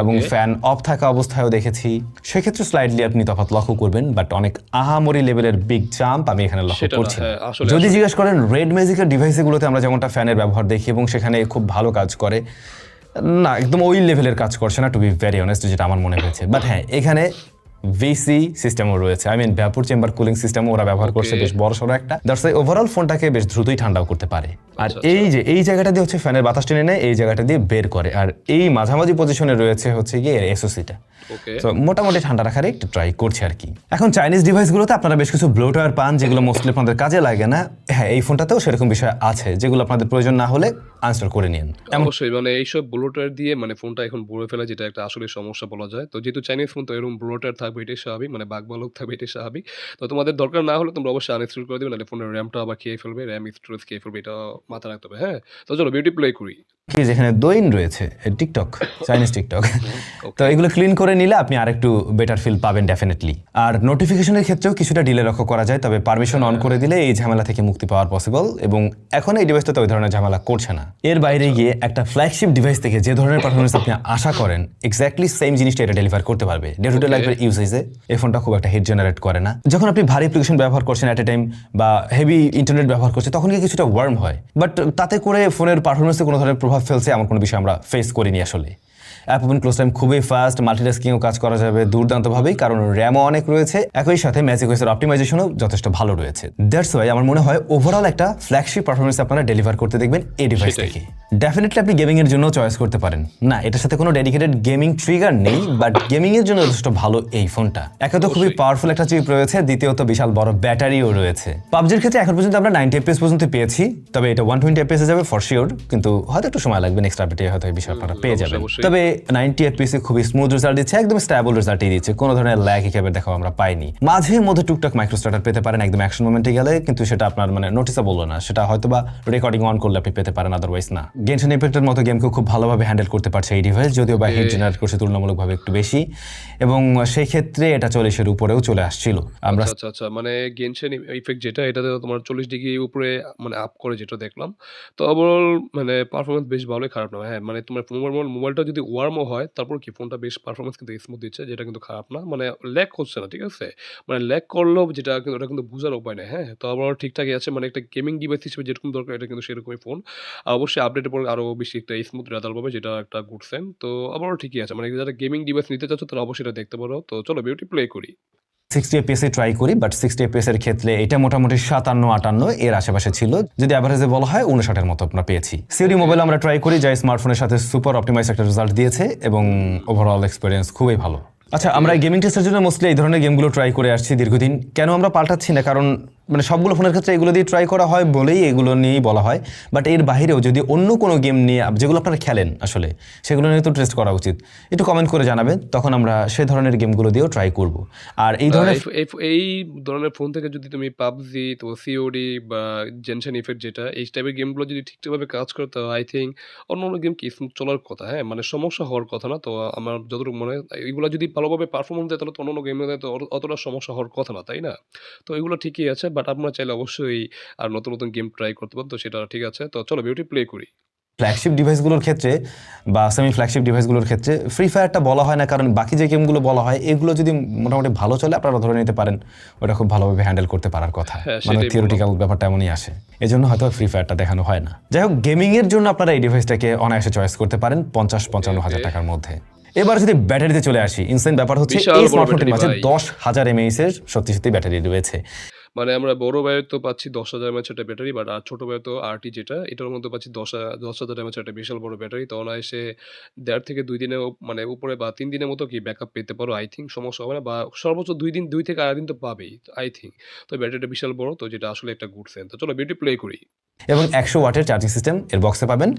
এবং ফ্যান অফ থাকা অবস্থায়ও দেখেছি। সেক্ষেত্রে স্লাইডলি আপনি তফাৎ লক্ষ্য করবেন বাট অনেক আহামরি লেভেলের বিগ জাম্প আমি এখানে লক্ষ্য করছি। হ্যাঁ, যদি জিজ্ঞেস করেন রেড ম্যাজিকের ডিভাইসগুলোতে আমরা যেমনটা ফ্যানের ব্যবহার দেখি এবং সেখানে খুব ভালো কাজ করে না একদম ওই লেভেলের কাজ করছে না টু বি ভেরি অনেস্ট যেটা আমার মনে হয়েছে। বাট হ্যাঁ এখানে ভিসি সিস্টেমও রয়েছে। I mean vapour chamber cooling সিস্টেমও ওরা ব্যবহার করছে বেশ বড় সড়ো একটা। দ্যাটস ওভারঅল ফোনটাকে বেশ দ্রুতই ঠান্ডাও করতে পারে। আর আচ্ছা, এই যে এই জায়গাটা দিয়ে হচ্ছে ফ্যানের বাতাস টেনে নেয় এই জায়গাটা দিয়ে বের করে। আর এই মাঝামাঝি পজিশনে রয়েছে হচ্ছে গিয়ে এসওসিটা ওকে তো মোটামুটি ঠান্ডা রাখার একটু ট্রাই করছে আর কি। এখন চাইনিজ ডিভাইসগুলোতে আপনারা বেশ কিছু ব্লোটার পান যেগুলো মোস্টলি আপনাদের কাজে লাগে না। হ্যাঁ এই ফোনটাতেও সেরকম বিষয় আছে যেগুলো আপনাদের প্রয়োজন না হলে আনসার করে নিন। অবশ্যই মানে এইসব ব্লোটার দিয়ে মানে ফোনটা এখন বলে ফেলা যেটা একটা আসলে সমস্যা বলা যায়। তো যেহেতু চাইনিজ ফোন তো এরকম ব্লোটার থাকবে এটাই স্বাভাবিক মানে বাঘ বালক থাকবে এটাই স্বাভাবিক। তো তোমাদের দরকার না হলে তোমরা অবশ্যই আনইনস্টল করে দেবে, নাহলে ফোনের র্যামটা আবার খেয়ে ফেলবে র্যাম স্টোরেজ খেয়ে ফেলবে, এটা মাথায় রাখতে হবে হ্যাঁ? তো চলো বিউটি প্লে করি। কি যেখানে দইন রয়েছে টিকটক চাইনিজ টিকটক। তো এগুলো ক্লিন করে নিলে আপনি আরেকটু বেটার ফিল পাবেন ডেফিনেটলি আর নোটিফিকেশনের ক্ষেত্রেও কিছুটা ডিলে লক্ষ্য করা যায় তবে পারমিশন অন করে দিলে এই ঝামেলা থেকে মুক্তি পাওয়ার পসিবল এবং এখন এই ডিভাইসটা ওই ধরনের ঝামেলা করছে না। এর বাইরে গিয়ে একটা ফ্ল্যাগশিপ ডিভাইস থেকে যে ধরনের পারফরমেন্স আপনি আশা করেন এক্স্যাক্টলি সেম জিনিসটা এটা ডেলিভার করতে পারবে। Day to day. লাইফের ইউজেজে এই ফোনটা খুব একটা হিট জেনারেট করে না। যখন আপনি ভারী অ্যাপ্লিকেশন ব্যবহার করছেন অ্যাট এ টাইম বা হেভি ইন্টারনেট ব্যবহার করছেন তখন কিছুটা ওয়ার্ম হয়। বাট তাতে করে ফোনের পারফরমেন্সে কোনো ধরনের প্রভাব ফেলছে এমন কোনো বিষয় আমরা ফেস করিনি আসলে। অ্যাপ ওপেন ক্লোজ টাইম খুবই ফাস্ট মাল্টিটাস্কিংও কাজ করা যাবে দুর্দান্তভাবেই কারণ র্যামও অনেক রয়েছে। একই সাথে ম্যাজিক ওয়েসের অপটিমাইজেশনও যথেষ্ট ভালো রয়েছে। দ্যাটস ওয়াই আমার মনে হয় ওভারঅল একটা ফ্ল্যাগশিপ পারফরমেন্স আপনারা ডেলিভার করতে দেখবেন এই ডিভাইস থেকে। ডেফিনেটলি আপনি গেমিং এর জন্য চয়েস করতে পারেন। না এটার সাথে কোনো ডেডিকেটেড গেমিং ট্রিগার নেই বাট গেমিং এর জন্য যথেষ্ট ভালো এই ফোনটা একে তো খুবই পাওয়ারফুল একটা চিপ রয়েছে দ্বিতীয়ত বিশাল বড় ব্যাটারিও রয়েছে। পাবজির ক্ষেত্রে এখন পর্যন্ত আমরা নাইনটি এফপিএস পর্যন্ত পেয়েছি তবে এটা ওয়ান টোয়েন্টি এফপিএস যাবে ফর শিওর কিন্তু হয়তো একটু সময় লাগবে নেক্সট আপডেটে হয়তো এই বিষয় আপনারা পেয়ে যাবেন। তবে নাইনটি এফপিএস খুবই স্মুথ রেজাল্ট দিচ্ছে একদম স্ট্যাবল রেজাল্টই দিচ্ছে। কোনো ধরনের ল্যাগ হিসাবে দেখাও আমরা পাইনি। মাঝে মধ্যে টুকটাক মাইক্রোস্টার্টার পেতে পারেন একদম অ্যাকশন মোমেন্টে গেলে কিন্তু সেটা আপনার মানে নোটিসেবল না। সেটা হয়তো বা রেকর্ডিং অন করলে আপনি পেতে পারেন আদারওয়াইজ না। গেনশন ইফেক্টের মতো গেমকেও খুব ভালোভাবে হ্যান্ডেল করতে পারছে এই ডিভাইস যদিও বা হিট জেনারেট করছে তুলনামূলকভাবে একটু বেশি। এবং সেই ক্ষেত্রে এটা চল্লিশের উপরেও চলে আসছিল। আমরা আচ্ছা আচ্ছা আচ্ছা। মানে গেনশেন ইফেক্ট যেটা এটাতে তোমার চল্লিশ ডিগ্রি উপরে মানে আপ করে যেটা দেখলাম। তো ওভারঅল মানে পারফরমেন্স বেশ ভালোই খারাপ না। হ্যাঁ মানে তোমার মোবাইল মোবাইলটা যদি ওয়ার্মও হয়, তারপর কি ফোনটা বেশ পারফরমেন্স কিন্তু স্মুথ দিচ্ছে, যেটা কিন্তু খারাপ না। মানে ল্যাক হচ্ছে না, ঠিক আছে? মানে ল্যাক করলেও যেটা কিন্তু, ওটা কিন্তু বোঝার উপায় নেই হ্যাঁ? তো আবার ঠিকঠাকই আছে মানে একটা গেমিং ডিভাইস হিসেবে যেরকম দরকার, এটা কিন্তু সেরকমই ফোন আর অবশ্যই আপডেটের পর আরও বেশি একটা স্মুথ রেজাল্ট পাবে, যেটা একটা গুড সেন তো আবারও ঠিকই আছে মানে যারা গেমিং ডিভাইস নিতে চাচ্ছ, তারা অবশ্যই এটা দেখতে পারো। তো চলো বিউটি প্লে করি। সিক্সটি এপিএস ট্রাই করি বাট সিক্সটি এপিএস এর ক্ষেত্রে এটা মোটামুটি সাতান্ন, আটান্ন এর আশেপাশে ছিল। যদি অ্যাভারেজে বলা হয় উনষাটের মতো আমরা পেয়েছি। সিওরি মোবাইল আমরা ট্রাই করি যাই স্মার্টফোনের সাথে সুপার অপটিমাইজ একটা রেজাল্ট দিয়েছে, এবং ওভারঅল এক্সপিরিয়েন্স খুবই ভালো। আচ্ছা আমরা গেমিং টেস্টের জন্য মোস্টলি এই ধরনের গেমগুলো ট্রাই করে আসছি দীর্ঘদিন। কেন আমরা পাল্টাচ্ছি না? কারণ মানে সবগুলো ফোনের ক্ষেত্রে এগুলো দিয়ে ট্রাই করা হয় বলেই এগুলো নিয়েই বলা হয়। বাট এর বাইরেও যদি অন্য কোনো গেম নিয়ে যেগুলো আপনারা খেলেন আসলে সেগুলো নিয়ে তো টেস্ট করা উচিত। একটু কমেন্ট করে জানাবেন তখন আমরা সে ধরনের গেমগুলো দিয়েও ট্রাই করব। আর এই ধরনের এই ধরনের ফোন থেকে যদি তুমি পাবজি তো সিওডি বা জেনশন ইফেক্ট যেটা এই টাইপের গেমগুলো যদি ঠিকঠাকভাবে কাজ করে তো আই থিঙ্ক অন্য অন্য গেম কি স্মুথ চলার কথা হ্যাঁ? মানে সমস্যা হওয়ার কথা না তো আমার যতটুকু মনে হয় এগুলো যদি ভালোভাবে পারফরমেন্স দেয় তাহলে তো অন্য অন্য গেমে অতটা সমস্যা হওয়ার কথা না তাই না? তো এগুলো ঠিকই আছে বাট আপনারা চাইলে অবশ্যই আর নতুন নতুন গেম ট্রাই করতে পারেন। তো সেটা ঠিক আছে। তো চলো বিউটি প্লে করি। ফ্ল্যাগশিপ ডিভাইসগুলোর ক্ষেত্রে বা সেমি ফ্ল্যাগশিপ ডিভাইসগুলোর ক্ষেত্রে ফ্রি ফায়ারটা বলা হয় না কারণ বাকি যে গেমগুলো বলা হয় এগুলো যদি মোটামুটি ভালো চলে আপনারা ধরে নিতে পারেন ওটা খুব ভালোভাবে হ্যান্ডেল করতে পারার কথা। হ্যাঁ, মানে থিওরিটিক্যাল ব্যাপারটা এমনই আসে। এই জন্য হয়তো ফ্রি ফায়ারটা দেখানো হয় না। যাই হোক গেমিং এর জন্য আপনারা এই ডিভাইসটাকে অনায়াসে চয়েস করতে পারেন পঞ্চাশ পঞ্চান্ন হাজার টাকার মধ্যে। এবার যদি ব্যাটারিতে চলে আসি ইনসেন্ট ব্যাপার হচ্ছে এই স্মার্টফোনটির মাঝে দশ হাজার এমএইচ এর সত্যি সত্যি ব্যাটারি রয়েছে। মানে আমরা বড় ব্যয় তো পাচ্ছি দশ হাজার এমএচ একটা ব্যাটারি বাট আর ছোট ব্যয় তো আরটি যেটা, এটার মধ্যে পাচ্ছি দশ দশ হাজার এমএচ একটা বিশাল বড় ব্যাটারি তো অনায়াসে দেড় থেকে দুই দিনে মানে উপরে বা তিন দিনের মতো কি ব্যাক আপ পেতে পারো আই থিঙ্ক সমস্যা হবে না, বা সর্বোচ্চ দুই দিন, দুই থেকে আড়াই দিন তো পাবেই আই থিঙ্ক তো ব্যাটারিটা বিশাল বড়, তো যেটা আসলে একটা গুড সেন তো চলো বিউটি প্লে করি। এবং একশো ওয়াটের চার্জিং সিস্টেম এর বক্সে পাবেন।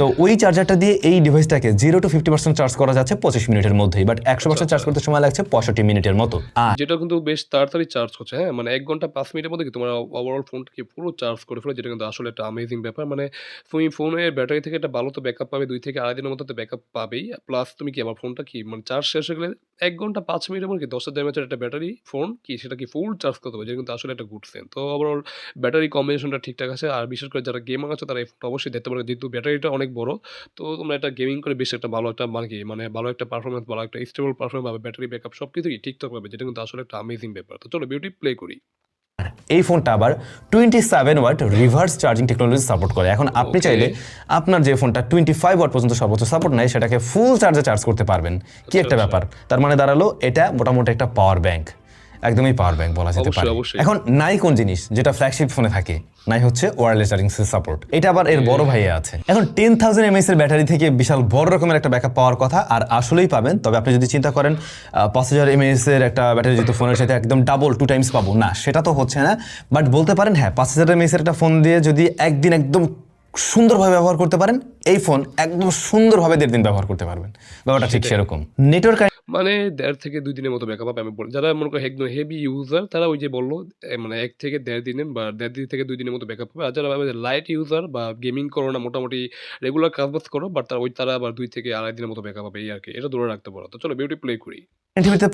তো ওই চার্জারটা দিয়ে এই ডিভাইসটাকে zero to fifty percent charge করা যাচ্ছে পঁচিশ মিনিটের মধ্যেই বাট একশো পার্সেন্ট চার্জ করতে সময় লাগছে পঁয়ষট্টি মিনিটের মতো। যেটা কিন্তু বেশ তাড়াতাড়ি চার্জ করছে হ্যাঁ? মানে এক ঘণ্টা পাঁচ মিনিটের মধ্যে তোমার ওভারঅল ফোনটাকে পুরো চার্জ করে ফেলে যেটা কিন্তু আসলে একটা অ্যামেজিং ব্যাপার। মানে তুমি ফোনের ব্যাটারি থেকে একটা ভালো তো ব্যাকআপ পাবে দুই থেকে আড়াই দিনের মতো তো ব্যাকআপ পাবেই। প্লাস তুমি কি আমার ফোনটা কি মানে চার্জ শেষ হয়ে গেলে এক ঘণ্টা পাঁচ মিনিটের মধ্যে দশ হাজার এমএচের একটা ব্যাটারি ফোন কি সেটা কি ফুল চার্জ করতে হবে যেটা কিন্তু আসলে একটা গুড সেন তো ওভারঅল ব্যাটারি কম্বিনেশনটা ঠিকঠাক আছে আর বিশেষ করে যারা গেমার আছে তারা এই ফোনটা অবশ্যই দেখতে পারে যেহেতু ব্যাটারিটা অনেক বড় তো তোমরা একটা গেমিং করে বেশ একটা ভালো একটা মানে কি মানে ভালো একটা পারফরমেন্স ভালো একটা স্টেবল পারফরমেন্স পাবে ব্যাটারি ব্যাকআপ সব কিছুই ঠিকঠাক পাবে যেটা কিন্তু আসলে একটা অ্যামেজিং ব্যাপার। তো চলো বিউটি প্লে করি। এই ফোনটা আবার twenty seven watt reverse charging technology support করে। এখন আপনি চাইলে আপনার যে ফোনটা টোয়েন্টি ফাইভ ওয়াট পর্যন্ত সর্বোচ্চ সাপোর্ট নেয় সেটাকে ফুল চার্জে চার্জ করতে পারবেন। কি একটা আচ্ছা। ব্যাপার? তার মানে দাঁড়াল এটা মোটামুটি একটা পাওয়ার ব্যাংক একদমই পাওয়ার ব্যাংক বলা যেতে পারে। এখন নাই কোন জিনিস যেটা ফ্ল্যাগশিপ ফোনে থাকে? নাই হচ্ছে ওয়্যারলেস চার্জিং সাপোর্ট এটা আবার এর বড় ভাইয়ে আছে। এখন টেন থাউজেন্ড এমএস এর ব্যাটারি থেকে বিশাল বড় রকমের একটা ব্যাকআপ পাওয়ার কথা আর আসলেই পাবেন। তবে আপনি যদি চিন্তা করেন পাঁচ হাজার এমএস এর একটা ব্যাটারি যেহেতু ফোনের সাথে একদম ডাবল টু টাইমস পাবো। না সেটা তো হচ্ছে না। বাট বলতে পারেন হ্যাঁ পাঁচ হাজার এমএস এর একটা ফোন দিয়ে যদি একদিন একদম সুন্দরভাবে ব্যবহার করতে পারেন এই ফোন একদম সুন্দরভাবে দেড় দিন ব্যবহার করতে পারবেন। ব্যাপারটা ঠিক সেরকম। নেটওয়ার্ক মানে দেড় থেকে দুই দিনের মতো ব্যাকআপ পাবে আমি বলি যারা মনে করেন একদম হেভি ইউজার তারা ওই যে বলল মানে এক থেকে দেড় দিনে বা দেড় দিন থেকে দুই দিনের মতো ব্যাকআপ পাবে আর যারা লাইট ইউজার বা গেমিং করো না মোটামুটি রেগুলার কাজ বাজ করো বাট তারা ওই তারা আবার দুই থেকে আড়াই দিনের মতো ব্যাকআপ পাবে এই আর কি। এটা ধরে রাখতে পারো। তো চলো বিউটি প্লে করি।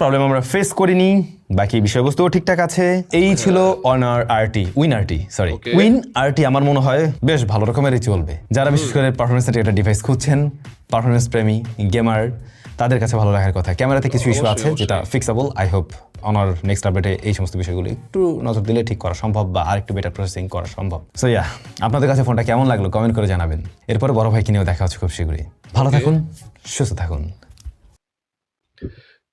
প্রবলেম আমরা ফেস করিনি বাকি বিষয়বস্তুও ঠিকঠাক আছে। এই ছিল Honor RT Win RT sorry Win RT আমার মনে হয় বেশ ভালো রকমেরই চলবে। যারা বিশেষ করে পারফরমেন্স একটা ডিভাইস খুঁজছেন পারফরমেন্স প্রেমী গেমার তাদের কাছে ভালো লাগার কথা। ক্যামেরাতে কিছু ইস্যু আছে যেটা fixable I hope Honor next আপডেটে এই সমস্ত বিষয়গুলো একটু নজর দিলে ঠিক করা সম্ভব বা আরেকটু বেটার প্রসেসিং করা সম্ভব। সো ইয়া আপনাদের কাছে ফোনটা কেমন লাগল কমেন্ট করে জানাবেন। এরপর বড় ভাইকে নিয়েও দেখা হচ্ছে খুব শীঘ্রই। ভালো থাকুন সুস্থ থাকুন।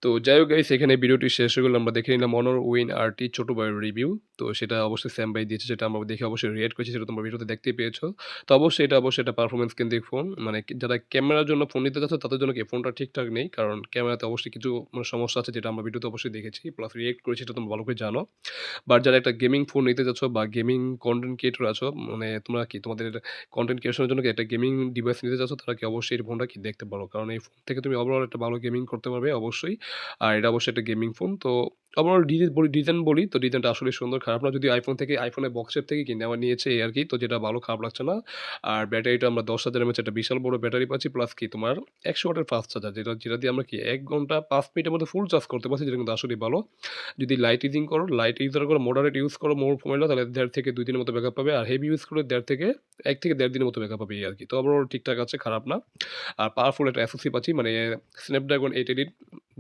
তো যাই হোক গাইস এখানে ভিডিওটি শেষ হয়ে গেল। আমরা দেখে নিলাম অনর উইন আরটি ছোট ভাইয়ের রিভিউ তো সেটা অবশ্যই স্যাম ভাই দিয়েছে, সেটা আমরা দেখে অবশ্যই রিয়েট করেছি, সেটা তোমরা ভিডিওতে দেখতেই পেয়েছ। তো অবশ্যই এটা অবশ্যই এটা পারফরমেন্স কেন্দ্রিক ফোন মানে যারা ক্যামেরার জন্য ফোন নিতে যাচ্ছে, তাদের জন্য কি ফোনটা ঠিকঠাক নেই? কারণ ক্যামেরাতে অবশ্যই কিছু মানে সমস্যা আছে, যেটা আমরা ভিডিওতে অবশ্যই দেখেছি। প্লাস রিয়েক্ট করেছি, সেটা তোমরা ভালো করে জানো। বাট যারা একটা গেমিং ফোন নিতে যাচ্ছ বা গেমিং কন্টেন্ট ক্রিয়েটর আছো মানে তোমরা কি তোমাদের কন্টেন্ট ক্রিয়েশনের জন্য কি একটা গেমিং ডিভাইস নিতে চাচ্ছ তারা কি অবশ্যই এই ফোনটা কি দেখতে পারো? কারণ এই ফোন থেকে তুমি ওভারঅল একটা ভালো গেমিং করতে পারবে, অবশ্যই। আর এটা অবশ্যই একটা গেমিং ফোন তো বলি ডিজাইন বলি, তো ডিজাইনটা আসলে সুন্দর, খারাপ না। যদি আইফোন থেকে আইফোনের বক্সের থেকে কি নেওয়া নিয়েছে এই আর কি, তো যেটা ভালো, খারাপ লাগছে না। আর ব্যাটারিটা আমরা দশ হাজার এমএচ একটা বিশাল বড় ব্যাটারি পাচ্ছি প্লাস কি তোমার একশো ওয়াটের ফাস্ট চার্জার যেটা যেটা দিয়ে আমরা কি এক ঘণ্টা পাঁচ মিনিটের মধ্যে ফুল চার্জ করতে পারছি, যেটা কিন্তু আসলে ভালো। যদি লাইট ইউজিং করো লাইট ইউজার করো মডারেট ইউজ করো মোর ফোনটা তাহলে দেড় থেকে দুই দিনের মতো ব্যাকআপ পাবে। আর হেভি ইউজ করে দেড় থেকে, এক থেকে দেড় দিনের মতো ব্যাকআপ পাবে এই আর কি। তো ওভারঅল ঠিকঠাক আছে, খারাপ না। আর পাওয়ারফুল একটা এসওসি পাচ্ছি মানে স্ন্যাপড্রাগন এইট এইট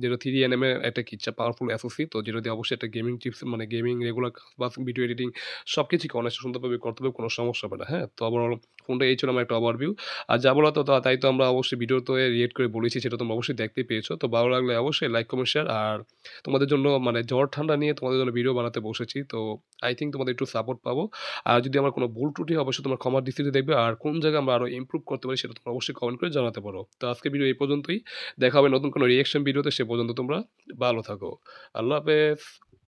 যেটা থ্রি এন এম এর একটা কিচ্ছা পাওয়ারফুল এসওসি তো যেটা দিয়ে অবশ্যই একটা গেমিং টিপস মানে গেমিং রেগুলার বা ভিডিও এডিটিং সব কিছুই অনেক সুন্দরভাবে করতে হবে, কোনো সমস্যা হবে না হ্যাঁ? তো ওভারঅল ফোনটা এই ছিল আমার একটা ওভারভিউ আর যা বলা তো তাই তো আমরা অবশ্যই ভিডিওতে রিয়েক্ট করে বলেছি, সেটা তোমরা অবশ্যই দেখতে পেয়েছ। তো ভালো লাগলে অবশ্যই লাইক কমেন্ট শেয়ার আর তোমাদের জন্য মানে জ্বর ঠান্ডা নিয়ে তোমাদের জন্য ভিডিও বানাতে বসেছি। তো আই থিঙ্ক তোমাদের একটু সাপোর্ট পাবো। আর যদি আমার কোনো ভুল ত্রুটি অবশ্যই তোমার ক্ষমার দৃষ্টিতে দেখবে। আর কোন জায়গায় আমরা আরও ইমপ্রুভ করতে পারি, সেটা তোমরা অবশ্যই কমেন্ট করে জানাতে পারো। তো আজকে ভিডিও এই পর্যন্তই। দেখা হবে নতুন কোনো রিয়েকশন ভিডিওতে সে পর্যন্ত তোমরা ভালো থাকো। আল্লাহ হাফেজ।